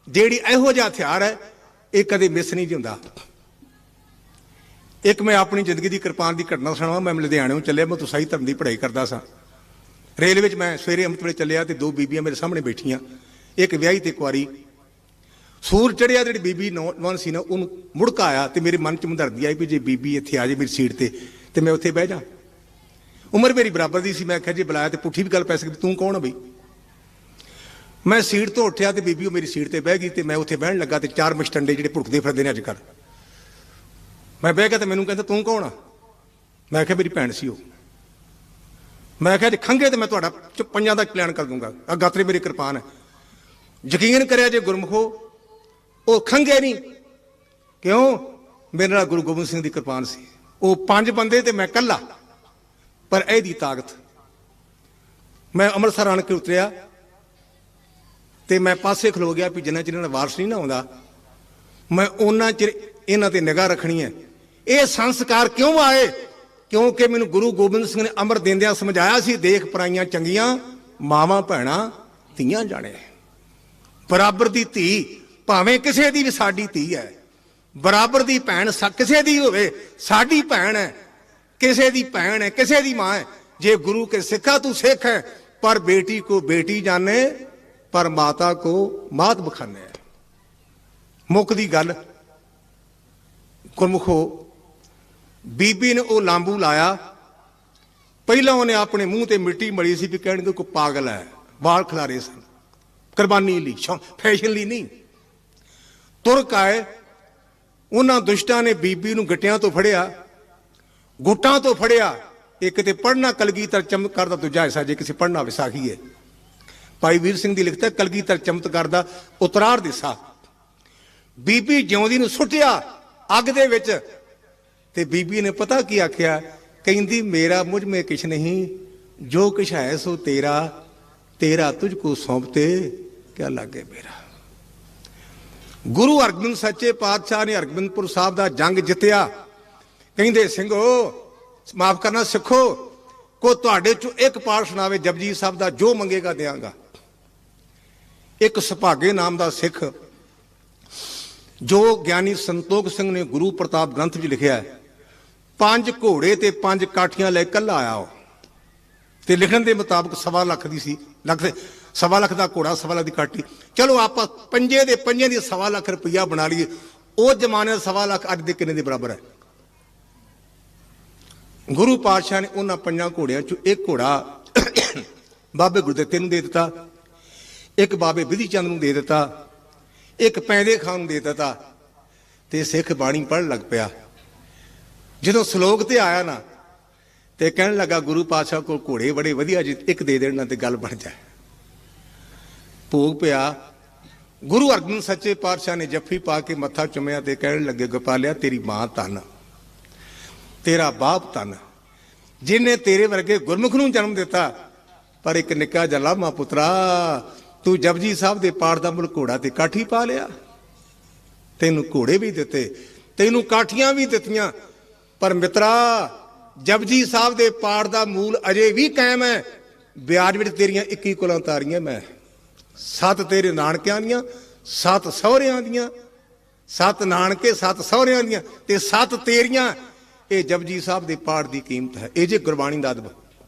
[SPEAKER 1] ਜਿਹੜੀ ਇਹੋ ਜਿਹਾ ਹਥਿਆਰ ਹੈ, ਇਹ ਕਦੇ ਮਿਸ ਨਹੀਂ ਹੁੰਦਾ। ਇੱਕ ਮੈਂ ਆਪਣੀ ਜ਼ਿੰਦਗੀ ਦੀ ਕਿਰਪਾਨ ਦੀ ਘਟਨਾ ਸੁਣਾਵਾਂ, ਮੈਂ ਲੁਧਿਆਣੇੋਂ ਚੱਲਿਆ, ਮੈਂ ਤੁਸਾਈ ਧਰਮ ਦੀ ਪੜ੍ਹਾਈ ਕਰਦਾ ਸਾਂ। ਰੇਲ ਵਿੱਚ ਮੈਂ ਸਵੇਰੇ ਅੰਮ੍ਰਿਤ ਵੇਲੇ ਚੱਲਿਆ ਤੇ ਦੋ ਬੀਬੀਆਂ ਮੇਰੇ ਸਾਹਮਣੇ ਬੈਠੀਆਂ, ਇੱਕ ਵਿਆਹੀ ਤੇ ਕੁਆਰੀ। ਸੂਰ ਚੜਿਆ ਜਿਹੜੀ ਬੀਬੀ ਨੌਜਵਾਨ ਸੀ ਨਾ, ਉਹਨੂੰ ਮੁੜਕਾ ਆਇਆ ਤੇ ਮੇਰੇ ਮਨ ਚ ਮਦਰਦੀ ਆਈ ਵੀ ਜੇ ਬੀਬੀ ਇੱਥੇ ਆ ਜੇ ਮੇਰੀ ਸੀਟ ਤੇ ਤੇ ਮੈਂ ਉੱਥੇ ਬਹਿ ਜਾ। ਉਮਰ ਮੇਰੀ ਬਰਾਬਰ ਦੀ ਸੀ, ਮੈਂ ਕਿਹਾ ਜੇ ਬੁਲਾਇਆ ਤੇ ਪੁੱਠੀ ਵੀ ਗੱਲ ਪੈ ਸਕਦੀ, ਤੂੰ ਕੌਣ ਆ ਬਈ? ਮੈਂ ਸੀਟ ਤੋਂ ਉੱਠਿਆ ਤੇ ਬੀਬੀ ਉਹ ਮੇਰੀ ਸੀਟ ਤੇ ਬਹਿ ਗਈ ਤੇ ਮੈਂ ਉੱਥੇ ਬਹਿਣ ਲੱਗਾ ਤੇ ਚਾਰ ਮਸਟੰਡੇ ਜਿਹੜੇ ਭੁੜਕਦੇ ਫਿਰਦੇ ਨੇ ਅੱਜ ਕੱਲ੍ਹ। ਮੈਂ ਬਹਿ ਗਿਆ ਤੇ ਮੈਨੂੰ ਕਹਿੰਦਾ, ਤੂੰ ਕੌਣ ਆ? ਮੈਂ ਕਿਹਾ ਮੇਰੀ ਭੈਣ ਸੀ ਉਹ। ਮੈਂ ਕਿਹਾ ਜੇ ਖੰਗੇ ਤੇ ਮੈਂ ਤੁਹਾਡਾ ਚ- ਪੰਜਾਂ ਦਾ ਪਲਾਨ ਕਰ ਦੂੰਗਾ। ਆ ਗਾਤਰੇ ਮੇਰੀ ਕਿਰਪਾਨ ਹੈ। ਯਕੀਨ ਕਰਿਆ ਜੇ ਗੁਰਮਖੋ ਉਹ ਖੰਗੇ ਨਹੀਂ। ਕਿਉਂ? ਮੇਰੇ ਨਾਲ ਗੁਰੂ ਗੋਬਿੰਦ ਸਿੰਘ ਦੀ ਕਿਰਪਾਨ ਸੀ। ਉਹ ਪੰਜ ਬੰਦੇ ਤੇ ਮੈਂ ਇਕੱਲਾ, ਪਰ ਇਹਦੀ ਤਾਕਤ। ਮੈਂ ਅੰਮ੍ਰਿਤਸਰ ਆਣ ਕੇ ਉਤਰਿਆ। ਤੇ ਮੈਂ ਪਾਸੇ ਖਲੋ ਗਿਆ ਵੀ ਜਿੰਨਾ ਚਿਰ ਇਹਨਾਂ ਦਾ ਵਾਰਸ ਨਹੀਂ ਨਾ ਆਉਂਦਾ, ਮੈਂ ਉਹਨਾਂ ਚਿਰ ਇਹਨਾਂ ਤੇ ਨਿਗਾਹ ਰੱਖਣੀ ਹੈ। ਇਹ ਸੰਸਕਾਰ ਕਿਉਂ ਆਏ? ਕਿਉਂਕਿ ਮੈਨੂੰ ਗੁਰੂ ਗੋਬਿੰਦ ਸਿੰਘ ਨੇ ਅਮਰ ਦਿੰਦਿਆਂ ਸਮਝਾਇਆ ਸੀ, ਦੇਖ ਪਰਾਈਆਂ ਚੰਗੀਆਂ, ਮਾਵਾਂ ਭੈਣਾਂ, ਧੀਆਂ ਜਾਣੇ। ਬਰਾਬਰ ਦੀ ਧੀ ਭਾਵੇਂ ਕਿਸੇ ਦੀ ਵੀ ਸਾਡੀ ਧੀ ਹੈ, ਬਰਾਬਰ ਦੀ ਭੈਣ ਕਿਸੇ ਦੀ ਹੋਵੇ, ਸਾਡੀ ਭੈਣ ਹੈ, ਕਿਸੇ ਦੀ ਭੈਣ ਹੈ, ਕਿਸੇ ਦੀ ਮਾਂ ਹੈ। ਜੇ ਗੁਰੂ ਕੇ ਸਿੱਖਾ ਤੂੰ ਸਿੱਖ ਹੈ, ਪਰ ਬੇਟੀ ਕੋ ਬੇਟੀ ਜਾਣੇ ਪਰ ਮਾਤਾ ਕੋ ਮਾਤ ਬਖਾਨੇ ਮੁੱਖ ਦੀ ਗੱਲ, ਗੁਰਮੁਖੋ, ਬੀਬੀ ਨੇ ਉਹ ਲਾਂਬੂ ਲਾਇਆ। ਪਹਿਲਾਂ ਉਹਨੇ ਆਪਣੇ ਮੂੰਹ ਤੇ ਮਿੱਟੀ ਮਲੀ ਸੀ ਵੀ ਕਹਿਣਗੇ ਕੋਈ ਪਾਗਲ ਹੈ, ਵਾਲ ਖਿਲਾਰੇ ਸਨ। ਕੁਰਬਾਨੀ ਲਈ ਸ਼ੌ- ਫੈਸ਼ਨ ਲਈ ਨਹੀਂ। ਤੁਰਕ ਆਏ, ਉਹਨਾਂ ਦੁਸ਼ਟਾਂ ਨੇ ਬੀਬੀ ਨੂੰ ਗਟਿਆਂ ਤੋਂ ਫੜਿਆ, ਗੁੱਟਾਂ ਤੋਂ ਫੜਿਆ। ਇੱਕ ਤੇ ਪੜਨਾ ਕਲਗੀਧਰ ਚਮਤਕਾਰ ਦਾ ਦੂਜਾ ਹਿੱਸਾ, ਜੇ ਕਿਸੇ ਪੜਨਾ ਵਿਸਾਖੀ ਹੈ। ਭਾਈ ਵੀਰ ਸਿੰਘ ਦੀ ਲਿਖਤ ਹੈ, ਕਲਗੀਧਰ ਚਮਤਕਾਰ ਦਾ ਉਤਰਾਰ ਦਿਸਾ। ਬੀਬੀ ਜਿਉਂਦੀ ਨੂੰ ਸੁੱਟਿਆ ਅੱਗ ਦੇ ਵਿੱਚ। ਤੇ ਬੀਬੀ ਨੇ ਪਤਾ ਕੀ ਆਖਿਆ? ਕਹਿੰਦੀ, ਮੇਰਾ ਮੁਝ ਮੇ ਕਿਛ ਨਹੀਂ, ਜੋ ਕਿਛ ਹੈ ਸੋ ਤੇਰਾ ਤੇਰਾ ਤੁਝ ਕੋ ਸੌਂਪਤੇ, ਕਿਆ ਲਾਗੇ ਮੇਰਾ? ਗੁਰੂ ਅਰਜਨ ਸੱਚੇ ਪਾਤਸ਼ਾਹ ਨੇ ਹਰਗੋਬਿੰਦਪੁਰ ਸਾਹਿਬ ਦਾ ਜੰਗ ਜਿੱਤਿਆ। ਕਹਿੰਦੇ, ਸਿੰਘੋ, ਮਾਫ ਕਰਨਾ ਸਿੱਖੋ, ਕੋ ਤੁਹਾਡੇ ਚੋਂ ਇੱਕ ਪਾਠ ਸੁਣਾਵੇ, ਜਪਜੀ ਸਾਹਿਬ ਦਾ ਜੋ ਮੰਗੇਗਾ ਦਿਆਂਗਾ। ਇੱਕ ਸੁਭਾਗੇ ਨਾਮ ਦਾ ਸਿੱਖ, ਜੋ ਗਿਆਨੀ ਸੰਤੋਖ ਸਿੰਘ ਨੇ ਗੁਰੂ ਪ੍ਰਤਾਪ ਗ੍ਰੰਥ ਵਿੱਚ ਲਿਖਿਆ ਹੈ, ਪੰਜ ਘੋੜੇ ਤੇ ਪੰਜ ਕਾਠੀਆਂ ਲੈ ਕੱਲਾ ਆਇਆ ਉਹ। ਤੇ ਲਿਖਣ ਦੇ ਮੁਤਾਬਕ ਸਵਾ ਲੱਖ ਦੀ ਸੀ, ਲੱਖ ਸਵਾ ਲੱਖ ਦਾ ਘੋੜਾ, ਸਵਾ ਲੱਖ ਦੀ ਕਾਠੀ। ਚਲੋ ਆਪਾਂ ਪੰਜੇ ਦੇ ਪੰਜੇ ਦੀ ਸਵਾ ਲੱਖ ਰੁਪਈਆ ਬਣਾ ਲਈਏ। ਉਹ ਜ਼ਮਾਨੇ ਦਾ ਸਵਾ ਲੱਖ ਅੱਜ ਦੇ ਕਿੰਨੇ ਦੇ ਬਰਾਬਰ ਹੈ? ਗੁਰੂ ਪਾਤਸ਼ਾਹ ਨੇ ਉਹਨਾਂ ਪੰਜਾਂ ਘੋੜਿਆਂ ਚੋਂ ਇੱਕ ਘੋੜਾ ਬਾਬੇ ਗੁਰਦਿੱਤੇ ਨੂੰ ਦੇ ਦਿੱਤਾ। ਇੱਕ ਬਾਬੇ ਵਿਧੀ ਚੰਦ ਨੂੰ ਦੇ ਦਿੱਤਾ, ਇੱਕ ਪੈਂਦੇ ਖਾਨ ਨੂੰ ਦੇ ਦਿੱਤਾ ਤੇ ਸਿੱਖ ਬਾਣੀ ਪੜ੍ਹਨ ਲੱਗ ਪਿਆ। ਜਦੋਂ ਸ਼ਲੋਕ ਤੇ ਆਇਆ ਨਾ ਤੇ ਕਹਿਣ ਲੱਗਾ, ਗੁਰੂ ਪਾਤਸ਼ਾਹ ਕੋਲ ਘੋੜੇ ਬੜੇ ਵਧੀਆ ਜੀ, ਇੱਕ ਦੇ ਦੇਣ ਨਾਲ ਤੇ ਗੱਲ ਬਣ ਜਾਏ। ਭੋਗ ਪਿਆ। ਗੁਰੂ ਅਰਜਨ ਸੱਚੇ ਪਾਤਸ਼ਾਹ ਨੇ ਜੱਫੀ ਪਾ ਕੇ ਮੱਥਾ ਚੁੰਮਿਆ ਤੇ ਕਹਿਣ ਲੱਗੇ, ਗੋਪਾਲਿਆ, ਤੇਰੀ ਮਾਂ ਧੰਨ, ਤੇਰਾ ਬਾਪ ਤਨ ਜਿਨੇ ਤੇਰੇ ਵਰਗੇ ਗੁਰਮੁਖ ਨੂੰ ਜਨਮ ਦਿੱਤਾ, ਪਰ ਇੱਕ ਨਿੱਕਾ ਜਿਹਾ ਲਾਮਾ ਪੁੱਤਰਾ ਤੂੰ ਜਪਜੀ ਸਾਹਿਬ ਦੇ ਪਾਠ ਦਾ ਮੁੱਲ ਘੋੜਾ ਤੇ ਕਾਠੀ ਪਾ ਲਿਆ। ਤੈਨੂੰ ਘੋੜੇ ਵੀ ਦਿੱਤੇ, ਤੈਨੂੰ ਕਾਠੀਆਂ ਵੀ ਦਿੱਤੀਆਂ। ਪਰ ਮਿੱਤਰਾ, ਜਪਜੀ ਸਾਹਿਬ ਦੇ ਪਾਠ ਦਾ ਮੂਲ ਅਜੇ ਵੀ ਕਾਇਮ ਹੈ। ਵਿਆਜ ਵਿੱਚ ਤੇਰੀਆਂ 21 ਕੁਲਾਂ ਤਾਰੀਆਂ ਮੈਂ। ਸੱਤ ਤੇਰੇ ਨਾਨਕਿਆਂ ਦੀਆਂ, ਸੱਤ ਸਹੁਰਿਆਂ ਦੀਆਂ। ਸੱਤ ਨਾਨਕੇ, ਸੱਤ ਸਹੁਰਿਆਂ ਦੀਆਂ ਤੇ ਸੱਤ ਤੇਰੀਆਂ। ਇਹ ਜਪਜੀ ਸਾਹਿਬ ਦੇ ਪਾਠ ਦੀ ਕੀਮਤ ਹੈ। ਇਹ ਜੇ ਗੁਰਬਾਣੀ ਦਾ ਅਦਬ।